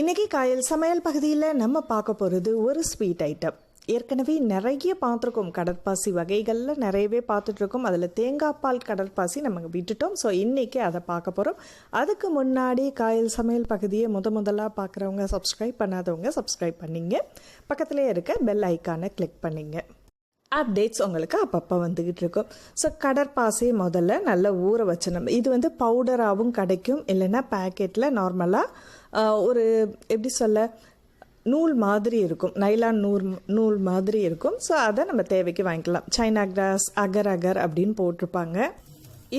இன்றைக்கி காயல் சமையல் பகுதியில் நம்ம பார்க்க போகிறது ஒரு ஸ்வீட் ஐட்டம் ஏற்கனவே நிறைய பார்த்துருக்கோம். கடற்பாசி வகைகளில் நிறையவே பார்த்துட்ருக்கோம். அதில் தேங்காய் பால் கடற்பாசி நம்ம விட்டுட்டோம். ஸோ இன்றைக்கி அதை பார்க்க போகிறோம் அதுக்கு முன்னாடி காயல் சமையல் பகுதியை முத முதலாக பார்க்குறவங்க சப்ஸ்கிரைப் பண்ணாதவங்க சப்ஸ்கிரைப் பண்ணிங்க. பக்கத்துலேயே இருக்க பெல் ஐக்கானை கிளிக் பண்ணிங்க. அப்டேட்ஸ் உங்களுக்கு அப்பப்போ வந்துக்கிட்டு இருக்கும் ஸோ கடற்பாசி முதல்ல நல்லா ஊற வச்சிடணும் இது வந்து பவுடராகவும் கிடைக்கும். இல்லைன்னா பேக்கெட்டில் நார்மலாக ஒரு எப்படி சொல்ல நூல் மாதிரி இருக்கும். நைலான் நூல் நூல் மாதிரி இருக்கும். ஸோ அதை நம்ம தேவைக்கு வாங்கிக்கலாம். சைனா கிராஸ் அகர் அகர் அப்படின்னு போட்டிருப்பாங்க.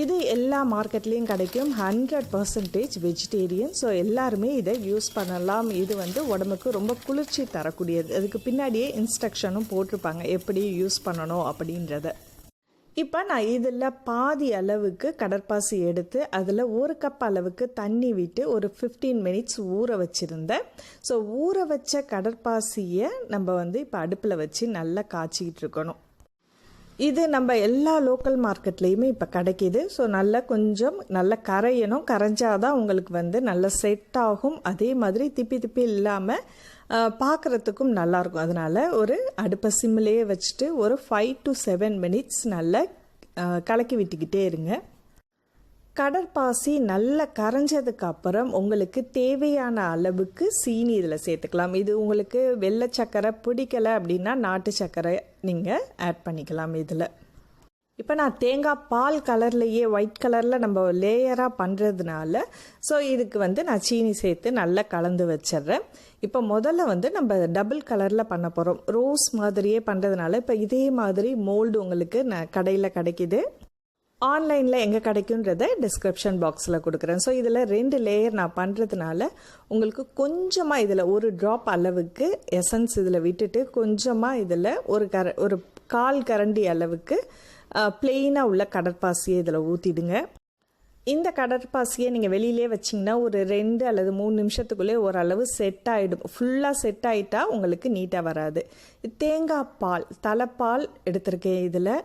இது எல்லா மார்க்கெட்லேயும் கிடைக்கும். ஹண்ட்ரட் பர்சன்டேஜ் வெஜிடேரியன் ஸோ எல்லாருமே இதை யூஸ் பண்ணலாம். இது வந்து உடம்புக்கு ரொம்ப குளிர்ச்சி தரக்கூடியது. அதுக்கு பின்னாடியே இன்ஸ்ட்ரக்ஷனும் போட்டிருப்பாங்க. எப்படி யூஸ் பண்ணணும் அப்படின்றத. இப்போ நான் இதில் பாதி அளவுக்கு கடற்பாசி எடுத்து அதில் ஒரு கப் அளவுக்கு தண்ணி விட்டு ஒரு ஃபிஃப்டீன் மினிட்ஸ் ஊற வச்சுருந்தேன். ஸோ ஊற வச்ச கடற்பாசியை நம்ம வந்து இப்போ அடுப்பில் வச்சு நல்லா காய்ச்சிக்கிட்டு இருக்கணும். இது நம்ம எல்லா லோக்கல் மார்க்கெட்லேயுமே இப்போ கிடைக்கிது. ஸோ நல்லா கொஞ்சம் நல்லா கரையணும். கரைஞ்சாதான் உங்களுக்கு வந்து நல்லா செட் ஆகும். அதே மாதிரி திப்பி திப்பி இல்லாமல் பார்க்குறதுக்கும் நல்லாயிருக்கும் அதனால் ஒரு அடுப்பை சிம்மிலேயே வச்சுட்டு ஒரு ஃபைவ் டு செவன் மினிட்ஸ் நல்லா கலக்கி விட்டுக்கிட்டே இருங்க. கடற்பாசி நல்லா கரைஞ்சதுக்கு அப்புறம் உங்களுக்கு தேவையான அளவுக்கு சீனி இதில் சேர்த்துக்கலாம். இது உங்களுக்கு வெள்ளை சக்கரை பிடிக்கலை அப்படின்னா நாட்டு சக்கரை நீங்கள் ஆட் பண்ணிக்கலாம் இதில். இப்போ நான் தேங்காய் பால் கலர்லேயே ஒயிட் கலரில் நம்ம லேயராக பண்ணுறதுனால ஸோ இதுக்கு வந்து நான் சீனி சேர்த்து நல்லா கலந்து வச்சிட்றேன். இப்போ முதல்ல வந்து நம்ம டபுள் கலரில் பண்ண போகிறோம் ரோஸ் மாதிரியே பண்ணுறதுனால இப்போ இதே மாதிரி மோல்டு உங்களுக்கு நான் கடையில் கிடைக்கிது. ஆன்லைனில் எங்கே கிடைக்குன்றத டிஸ்கிரிப்ஷன் பாக்ஸில் கொடுக்குறேன். ஸோ இதில் ரெண்டு லேயர் நான் பண்ணுறதுனால உங்களுக்கு கொஞ்சமாக இதில் ஒரு ட்ராப் அளவுக்கு எசன்ஸ் இதில் விட்டுட்டு கொஞ்சமாக இதில் ஒரு கர ஒரு கால் கரண்டி அளவுக்கு பிளெயினாக உள்ள கடற்பாசியை இதில் ஊற்றிடுங்க இந்த கடற்பாசியை நீங்கள் வெளியிலே வச்சிங்கன்னா ஒரு ரெண்டு அல்லது மூணு நிமிஷத்துக்குள்ளே ஓரளவு செட் ஆகிடும் ஃபுல்லாக செட் ஆகிட்டா உங்களுக்கு நீட்டாக வராது. தேங்காய் பால் தலைப்பால் எடுத்திருக்கேன் இதில்.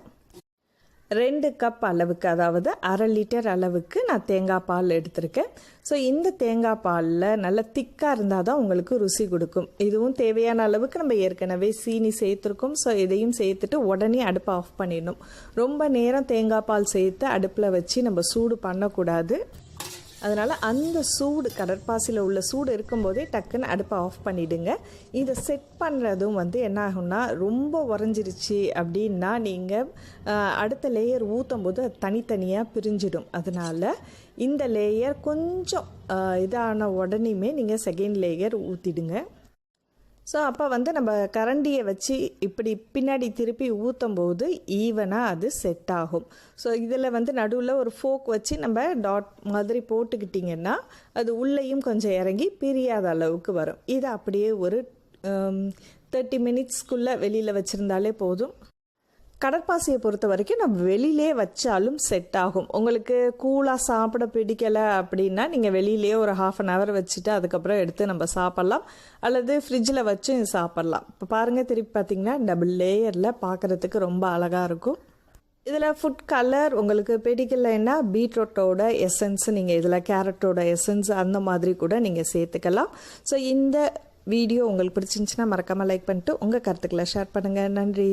ரெண்டு கப் அளவுக்கு அதாவது அரை லிட்டர் அளவுக்கு நான் தேங்காய் பால் எடுத்திருக்கேன். ஸோ இந்த தேங்காய் பாலில் நல்லா திக்காக இருந்தால் தான் உங்களுக்கு ருசி கொடுக்கும். இதுவும் தேவையான அளவுக்கு நம்ம ஏற்கனவே சீனி சேர்த்துருக்கோம். ஸோ இதையும் சேர்த்துட்டு உடனே அடுப்பை ஆஃப் பண்ணிடணும். ரொம்ப நேரம் தேங்காய் பால் சேர்த்து அடுப்பில் வச்சு நம்ம சூடு பண்ணக்கூடாது. அதனால் அந்த சூடு கடற்பாசியில் உள்ள சூடு இருக்கும்போதே டக்குன்னு அடுப்பை ஆஃப் பண்ணிவிடுங்க இதை செட் பண்ணுறதும் வந்து என்ன ஆகும்னா ரொம்ப உறைஞ்சிருச்சு அப்படின்னா நீங்கள் அடுத்த லேயர் ஊற்றும் போது அது தனித்தனியாக பிரிஞ்சிடும். அதனால் இந்த லேயர் கொஞ்சம் இதான உடனேயுமே நீங்கள் செகண்ட் லேயர் ஊற்றிடுங்க ஸோ அப்போ வந்து நம்ம கரண்டியை வச்சு இப்படி பின்னாடி திருப்பி ஊற்றும் போது ஈவனாக அது செட் ஆகும். ஸோ இதில் வந்து நடுவில் ஒரு ஃபோக் வச்சு நம்ம டாட் மாதிரி போட்டுக்கிட்டிங்கன்னா அது உள்ளேயும் கொஞ்சம் இறங்கி பிரியாத அளவுக்கு வரும். இதை அப்படியே ஒரு um, தேர்ட்டி மினிட்ஸ்க்குள்ளே வெளியில் வச்சுருந்தாலே போதும். கடற்பாசியை பொறுத்த வரைக்கும் நம்ம வெளியிலே வச்சாலும் செட் ஆகும். உங்களுக்கு கூலாக சாப்பிட பிடிக்கலை அப்படின்னா நீங்கள் வெளியிலே ஒரு ஹாஃப் அன் ஹவர் வச்சுட்டு அதுக்கப்புறம் எடுத்து நம்ம சாப்பிட்லாம். அல்லது ஃப்ரிட்ஜில் வச்சு சாப்பிட்லாம். இப்போ பாருங்கள் திருப்பி பார்த்தீங்கன்னா டபுள் லேயரில் பார்க்குறதுக்கு ரொம்ப அழகாக இருக்கும். இதில் ஃபுட் கலர் உங்களுக்கு பிடிக்கலைன்னா பீட்ரூட்டோட எசன்ஸ் நீங்கள் இதில் கேரட்டோட எசன்ஸ் அந்த மாதிரி கூட நீங்கள் சேர்த்துக்கலாம். ஸோ இந்த வீடியோ உங்களுக்கு பிடிச்சிருந்துச்சின்னா மறக்காமல் லைக் பண்ணிட்டு உங்கள் கருத்துக்களை ஷேர் பண்ணுங்கள் நன்றி.